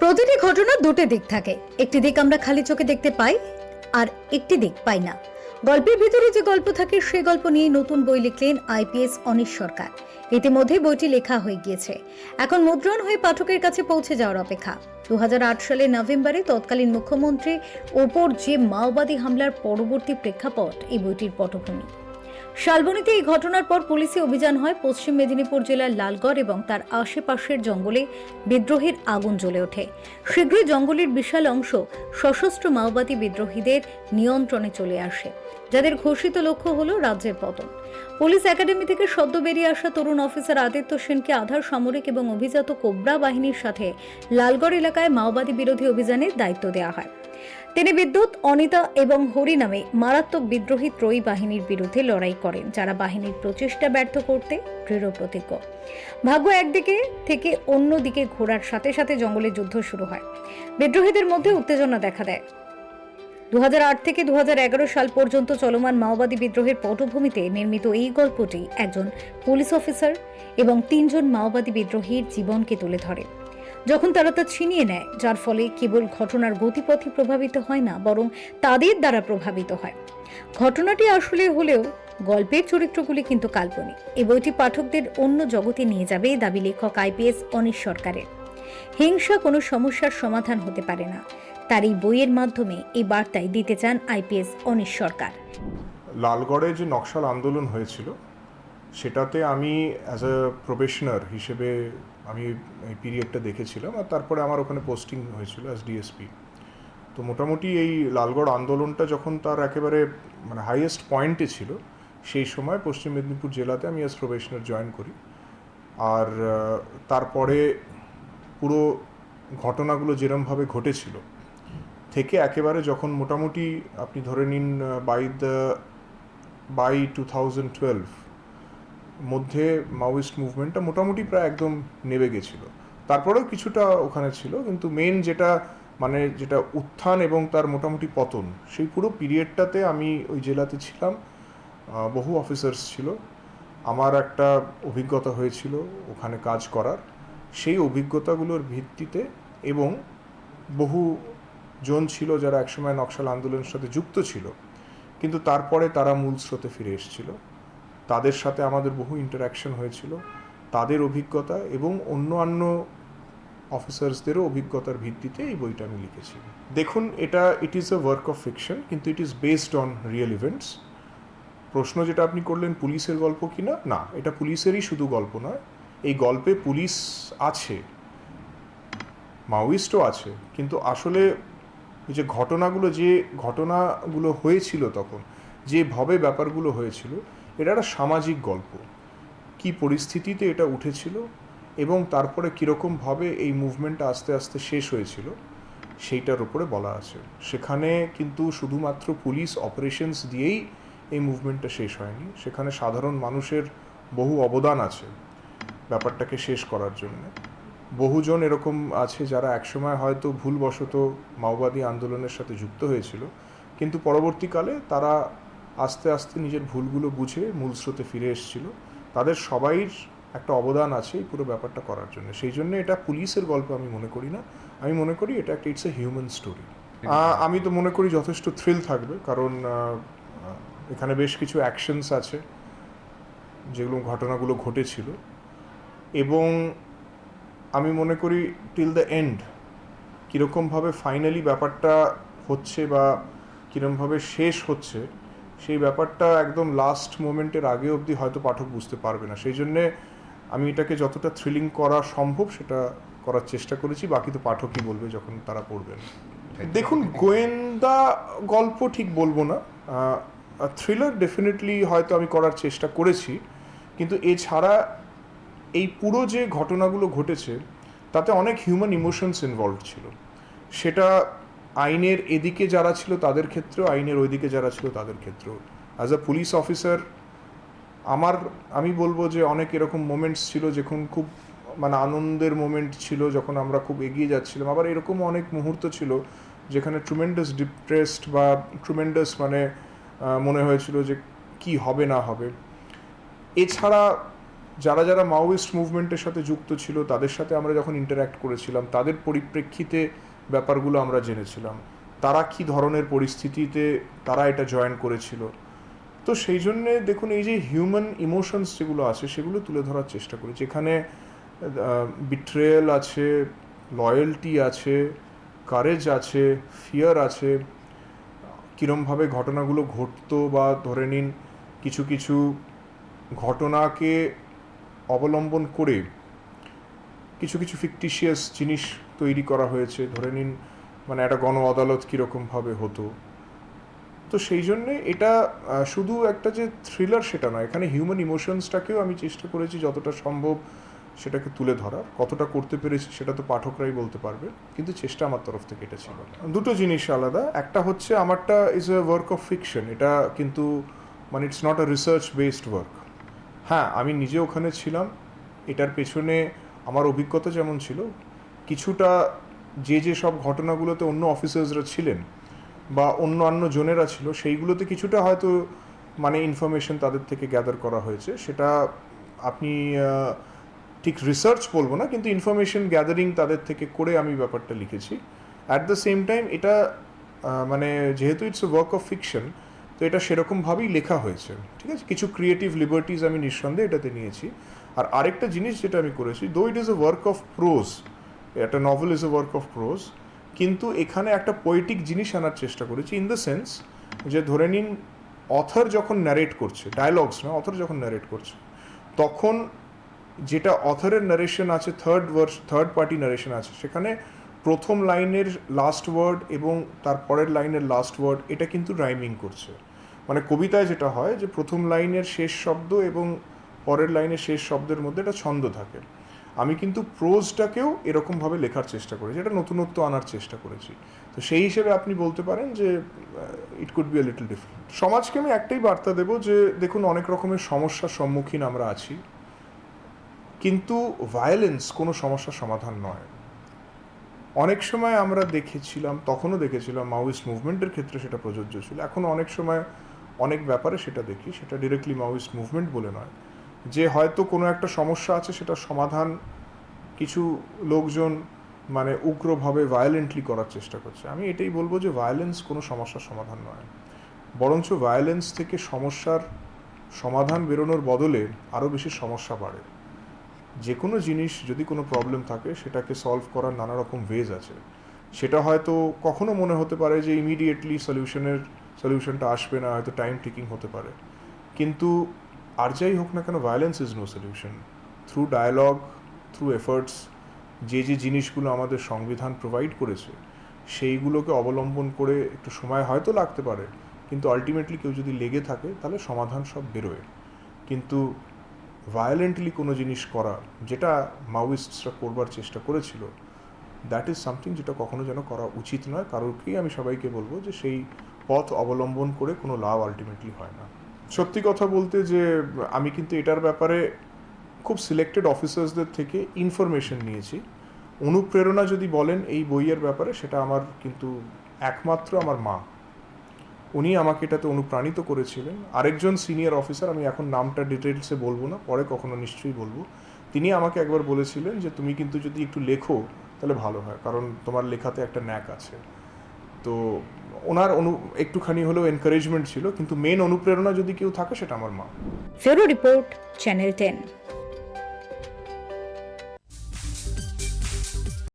প্রতিটি ঘটনার দুটি দিক থাকে। একটি দিক আমরা খালি চোখে দেখতে পাই আর একটি দিক পাই না। গল্পের ভিতরে যে গল্প থাকে, সে গল্প নিয়ে নতুন বই লিখলেন আইপিএস অনিশ সরকার। ইতিমধ্যে বইটি লেখা হয়ে গিয়েছে। এখন মুদ্রণ হয়ে পাঠকের কাছে পৌঁছে যাওয়ার অপেক্ষা। দু সালের নভেম্বরে তৎকালীন মুখ্যমন্ত্রী ওপর যে মাওবাদী হামলার পরবর্তী প্রেক্ষাপট এই বইটির পটভূমি। শালবনীতে এই ঘটনার পর পুলিশি অভিযান হয়। পশ্চিম মেদিনীপুর জেলার লালগড় এবং তার আশেপাশের জঙ্গলে বিদ্রোহের আগুন জ্বলে ওঠে। শীঘ্রই জঙ্গলের বিশাল অংশ সশস্ত্র মাওবাদী বিদ্রোহীদের নিয়ন্ত্রণে চলে আসে, যাদের ঘোষিত লক্ষ্য হল রাজ্যের পতন। পুলিশ একাডেমি থেকে সদ্য বেরিয়ে আসা তরুণ অফিসার আদিত্য সেনকে আধার, সামরিক এবং অভিজাত কোবরা বাহিনীর সাথে লালগড় এলাকায় মাওবাদী বিরোধী অভিযানের দায়িত্ব দেওয়া হয়। তিনি বিদ্যুৎ, অনিতা এবং হরি নামে মারাত্মক বিদ্রোহী ত্রয়ী বাহিনীর বিরুদ্ধে লড়াই করেন, যারা বাহিনীর প্রচেষ্টা ব্যর্থ করতে দৃঢ় প্রতিজ্ঞ। ভাগ্য একদিকে থেকে অন্য দিকে ঘোরার সাথে সাথে জঙ্গলে যুদ্ধ শুরু হয়। বিদ্রোহীদের মধ্যে উত্তেজনা দেখা দেয়। দু হাজার আট থেকে দু হাজার এগারো সাল পর্যন্ত চলমান মাওবাদী বিদ্রোহের পটভূমিতে নির্মিত এই গল্পটি একজন পুলিশ অফিসার এবং তিনজন মাওবাদী বিদ্রোহীর জীবনকে তুলে ধরে। যখন তারা তা ছিনিয়ে নেয়, যার ফলে কেবল ঘটনার গতিপথই প্রভাবিত হয় না, বরং তাদের দ্বারা প্রভাবিত হয়। ঘটনাটি আসলে হলেও গল্পের চরিত্রগুলি কিন্তু কাল্পনিক। এই বইটি পাঠকদের অন্য জগতে নিয়ে যাবে, দাবি লেখক আইপিএস অনিশ সরকারের। হিংসা কোনো সমস্যার সমাধান হতে পারে না। তার এই বইয়ের মাধ্যমে এই বার্তায় দিতে চান আইপিএস অনিশ সরকার। লালগড়ে যে নকশাল আন্দোলন হয়েছিল সেটাতে আমি অ্যাজ এ প্রফেশনার হিসেবে আমি এই পিরিয়ডটা দেখেছিলাম আর তারপরে আমার ওখানে পোস্টিং হয়েছিল অ্যাজ ডিএসপি তো মোটামুটি এই লালগড় আন্দোলনটা যখন তার একেবারে মানে হাইয়েস্ট পয়েন্টে ছিল, সেই সময় পশ্চিম মেদিনীপুর জেলাতে আমি অ্যাজ প্রফেশনার জয়েন করি। আর তারপরে পুরো ঘটনাগুলো যেরমভাবে ঘটেছিল, থেকে একেবারে যখন মোটামুটি আপনি ধরে নিন by the by two thousand twelve মধ্যে মাওয়িস্ট মুভমেন্টটা মোটামুটি প্রায় একদম নেমে গেছিল। তারপরেও কিছুটা ওখানে ছিল, কিন্তু মেন যেটা মানে যেটা উত্থান এবং তার মোটামুটি পতন, সেই পুরো পিরিয়ডটাতে আমি ওই জেলাতে ছিলাম। বহু অফিসার্স ছিল। আমার একটা অভিজ্ঞতা হয়েছিল ওখানে কাজ করার। সেই অভিজ্ঞতাগুলোর ভিত্তিতে এবং বহু জন ছিল যারা একসময় নকশাল আন্দোলনের সাথে যুক্ত ছিল। কিন্তু তারপরে তারা মূল স্রোতে ফিরে এসেছিল। তাদের সাথে আমাদের বহু ইন্টারাকশন হয়েছিল, তাদের অভিজ্ঞতা এবং অন্যান্য অফিসার্সদেরও অভিজ্ঞতার ভিত্তিতে এই বইটা আমি লিখেছি। দেখুন, এটা it is a work of fiction কিন্তু it is based on real events প্রশ্ন যেটা আপনি করলেন, পুলিশের গল্প কিনা না? না, এটা পুলিশেরই শুধু গল্প নয়, এই গল্পে পুলিশ আছে, মাওয়িস্টও আছে, কিন্তু আসলে যে ঘটনাগুলো যে ঘটনাগুলো হয়েছিল তখন যেভাবে ব্যাপারগুলো হয়েছিল এটা একটা সামাজিক গল্প। কি পরিস্থিতিতে এটা উঠেছিল এবং তারপরে কীরকমভাবে এই মুভমেন্টটা আস্তে আস্তে শেষ হয়েছিল, সেইটার উপরে বলা আছে। সেখানে কিন্তু শুধুমাত্র পুলিশ অপারেশনস দিয়েই এই মুভমেন্টটা শেষ হয়নি। সেখানে সাধারণ মানুষের বহু অবদান আছে ব্যাপারটাকে শেষ করার জন্য। বহুজন এরকম আছে যারা একসময় হয়তো ভুলবশত মাওবাদী আন্দোলনের সাথে যুক্ত হয়েছিল, কিন্তু পরবর্তীকালে তারা আস্তে আস্তে নিজের ভুলগুলো বুঝে মূল স্রোতে ফিরে এসেছিল। তাদের সবাইর একটা অবদান আছে এই পুরো ব্যাপারটা করার জন্য। সেই জন্য এটা পুলিশের গল্প আমি মনে করি না। আমি মনে করি এটা একটা ইটস এ হিউম্যান স্টোরি আমি তো মনে করি যথেষ্ট থ্রিল থাকবে কারণ এখানে বেশ কিছু অ্যাকশনস আছে যেগুলো ঘটনাগুলো ঘটেছিল। এবং আমি মনে করি টিল দ্য এন্ড কীরকমভাবে ফাইনালি ব্যাপারটা হচ্ছে বা কীরকমভাবে শেষ হচ্ছে সেই ব্যাপারটা একদম লাস্ট মোমেন্টের আগে অবধি হয়তো পাঠক বুঝতে পারবে না। সেই জন্যে আমি এটাকে যতটা থ্রিলিং করা সম্ভব সেটা করার চেষ্টা করেছি বাকি তো পাঠকই বলবে যখন তারা পড়বেন। দেখুন গোয়েন্দা গল্প ঠিক বলব না। থ্রিলার ডেফিনেটলি হয়তো আমি করার চেষ্টা করেছি কিন্তু এছাড়া এই পুরো যে ঘটনাগুলো ঘটেছে তাতে অনেক হিউম্যান ইমোশনস ইনভলভ ছিল। সেটা আইনের এদিকে যারা ছিল তাদের ক্ষেত্রেও, আইনের ওইদিকে যারা ছিল তাদের ক্ষেত্রেও। অ্যাজ আ পুলিশ অফিসার আমার, আমি বলব যে অনেক এরকম মোমেন্টস ছিল যখন খুব মানে আনন্দের মোমেন্ট ছিল যখন আমরা খুব এগিয়ে যাচ্ছিলাম। আবার এরকম অনেক মুহূর্ত ছিল যেখানে ট্রুমেন্ডাস ডিপ্রেসড বা ট্রুমেন্ডাস মানে মনে হয়েছিল যে কি হবে না হবে। এছাড়া যারা যারা মাওয়িস্ট মুভমেন্টের সাথে যুক্ত ছিল, তাদের সাথে আমরা যখন ইন্টারাক্ট করেছিলাম, তাদের পরিপ্রেক্ষিতে ব্যাপারগুলো আমরা জেনেছিলাম। তারা কি ধরনের পরিস্থিতিতে তারা এটা জয়েন করেছিল? তো সেই জন্যে দেখুন, এই যে হিউম্যান ইমোশনস যেগুলো আছে, সেগুলো তুলে ধরার চেষ্টা করেছি এখানে বিট্রেয়াল আছে লয়্যালটি আছে কারেজ আছে ফিয়ার আছে, কীরমভাবে ঘটনাগুলো ঘটতো বা ধরে নিন, কিছু কিছু ঘটনাকে অবলম্বন করে কিছু কিছু ফিকটিশিয়াস জিনিস তৈরি করা হয়েছে। ধরে নিন মানে একটা গণ আদালত কীরকমভাবে হতো। তো সেই জন্যে এটা শুধু একটা যে থ্রিলার সেটা নয়, এখানে হিউম্যান ইমোশনসটাকেও আমি চেষ্টা করেছি যতটা সম্ভব সেটাকে তুলে ধরার। কতটা করতে পেরেছি সেটা তো পাঠকরাই বলতে পারবে, কিন্তু চেষ্টা আমার তরফ থেকে এটা ছিল দুটো জিনিস আলাদা, একটা হচ্ছে আমারটা is a work of fiction এটা কিন্তু মানে it's not a research based work হ্যাঁ আমি নিজে ওখানে ছিলাম, এটার পেছনে আমার অভিজ্ঞতা যেমন ছিল কিছুটা যে যে সব ঘটনাগুলোতে অন্য অফিসার্সরা ছিলেন বা অন্য অন্য জনেরা ছিল, সেইগুলোতে কিছুটা হয়তো মানে ইনফরমেশন তাদের থেকে গ্যাদার করা হয়েছে। সেটা আপনি ঠিক রিসার্চ বলব না, কিন্তু ইনফরমেশন গ্যাদারিং তাদের থেকে করে আমি ব্যাপারটা লিখেছি। অ্যাট দ্য সেম টাইম এটা মানে যেহেতু it's a work of fiction তো এটা সেরকমভাবেই লেখা হয়েছে, ঠিক আছে? কিছু ক্রিয়েটিভ লিবার্টিজ আমি নিঃসন্দেহে এটাতে নিয়েছি। আর আরেকটা জিনিস যেটা আমি করেছি though it is a work of prose একটা novel is a work of prose কিন্তু এখানে একটা পোয়েটিক জিনিস আনার চেষ্টা করেছি ইন দ্য সেন্স যে ধরে নিন অথর যখন ন্যারেট করছে ডায়লগস না অথর যখন ন্যারেট করছে, তখন যেটা অথরের নারেশন আছে third word third party narration আছে, সেখানে প্রথম লাইনের লাস্ট ওয়ার্ড এবং তার পরের লাইনের লাস্ট ওয়ার্ড এটা কিন্তু রাইমিং করছে। মানে কবিতায় যেটা হয় যে প্রথম লাইনের শেষ শব্দ এবং পরের লাইনের শেষ শব্দের মধ্যে একটা ছন্দ থাকে। আমি কিন্তু প্রোজটাকেও এরকমভাবে লেখার চেষ্টা করেছি, এটা নতুনত্ব আনার চেষ্টা করেছি। তো সেই হিসেবে আপনি বলতে পারেন যে it could be little different সমাজকে আমি একটাই বার্তা দেবো যে, দেখুন, অনেক রকমের সমস্যার সম্মুখীন আমরা আছি, কিন্তু ভায়োলেন্স কোনো সমস্যার সমাধান নয়। অনেক সময় আমরা দেখেছিলাম, তখনও দেখেছিলাম মাওয়িস্ট মুভমেন্টের ক্ষেত্রে সেটা প্রযোজ্য ছিল। এখন অনেক সময় অনেক ব্যাপারে সেটা দেখি, সেটা ডিরেক্টলি মাওয়িস্ট মুভমেন্ট বলে নয়। যে হয়তো কোনো একটা সমস্যা আছে সেটা সমাধান কিছু লোকজন মানে উগ্রভাবে ভায়োলেন্টলি করার চেষ্টা করছে। আমি এটাই বলব যে ভায়োলেন্স কোনো সমস্যার সমাধান নয়। বরঞ্চ ভায়োলেন্স থেকে সমস্যার সমাধান বেরোনোর বদলে আরও বেশি সমস্যা বাড়ে। যে কোনো জিনিস যদি কোনো প্রবলেম থাকে, সেটাকে সলভ করার নানা রকম ওয়েজ আছে। সেটা হয়তো কখনো মনে হতে পারে যে ইমিডিয়েটলি সলিউশনের সলিউশনটা আসবে না, হয়তো টাইম টেকিং হতে পারে। কিন্তু আর যাই হোক না কেন violence is no solution through dialogue through efforts যে যে জিনিসগুলো আমাদের সংবিধান প্রোভাইড করেছে, সেইগুলোকে অবলম্বন করে একটু সময় হয়তো লাগতে পারে, কিন্তু আলটিমেটলি কেউ যদি লেগে থাকে, তাহলে সমাধান সব বেরোয়। কিন্তু ভায়োলেন্টলি কোনো জিনিস করা, যেটা মাওয়িস্টসরা করবার চেষ্টা করেছিল দ্যাট ইজ সামথিং যেটা কখনো যেন করা উচিত নয়। কারোরকেই আমি সবাইকে বলব যে, সেই পথ অবলম্বন করে কোনো লাভ আলটিমেটলি হয় না। সত্যি কথা বলতে যে, আমি কিন্তু এটার ব্যাপারে খুব সিলেক্টেড অফিসার্সদের থেকে ইনফরমেশন নিয়েছি। অনুপ্রেরণা যদি বলেন এই বইয়ের ব্যাপারে, সেটা আমার কিন্তু একমাত্র আমার মা। উনি আমাকে এটাতে অনুপ্রাণিত করেছিলেন। আরেকজন সিনিয়র অফিসার আমি এখন নামটা ডিটেলসে বলব না, পরে কখনো নিশ্চয়ই বলব। তিনি আমাকে একবার বলেছিলেন যে, তুমি কিন্তু যদি একটু লেখো, তাহলে ভালো হয়। কারণ তোমার লেখাতে একটা ন্যাক আছে। তো ওনার অনু একটুখানি হলেও এনকারেজমেন্ট ছিল, কিন্তু মেন অনুপ্রেরণা যদি কেউ থাকে সেটা আমার মা। ফেরো রিপোর্ট চ্যানেল টেন